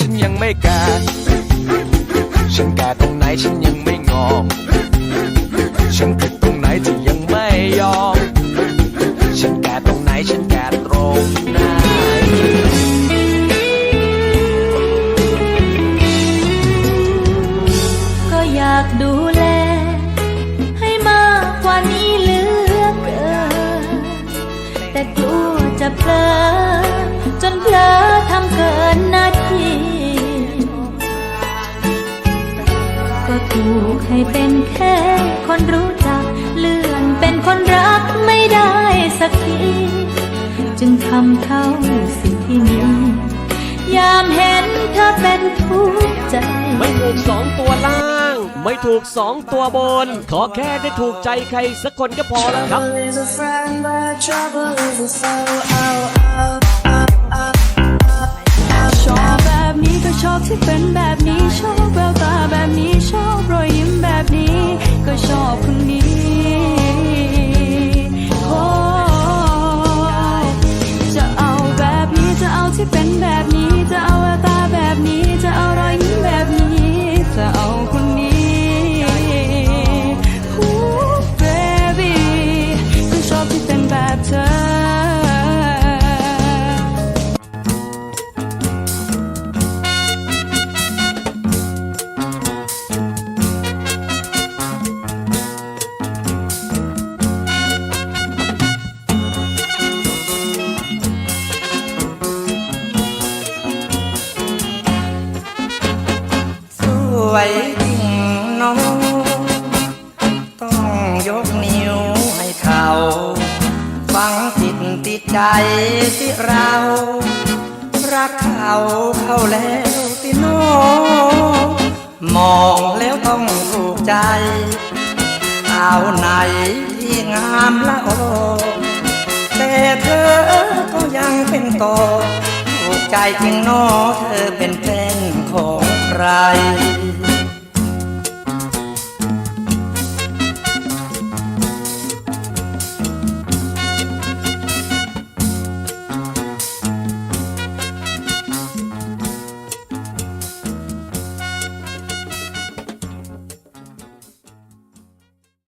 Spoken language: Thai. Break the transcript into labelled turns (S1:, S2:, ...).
S1: ฉันยังไม่แก่ฉันแก่ตรงไหนฉันยังไม่งองฉันผิดตรงไหนที่ยังไม่ยอม ฉันแก่ตรงไหนฉันแก่ตรงไหน
S2: ก็อยากดูแล ให้มากกว่านี้เหลือเกินแต่กลัวจะเพลิน ถูกให้เป็นแค่คนรู้จัก เลื่อนเป็นคนรักไม่ได้สักที จึงทำเท่าสิ่งที่มี ยามเห็นเธอเป็นทุกข์ใจ ไม่ถ
S3: ูกสองตัวล่าง ไม่ถูกสองตัวบน ขอแค่ได้ถูกใจใครสักคนก็พอแล้วครับ
S4: วยจริงน้อง ต้องยกนิ้วให้เขา ฟังจิตติดใจที่เรา รักเขาเข้าแล้วที่น้องมองแล้วต้องถูกใจเอาไหนที่งามละโอแต่เธอก็ยังเป็นต่อถูกใจจริงเนอเธอเป็นแฟนของใคร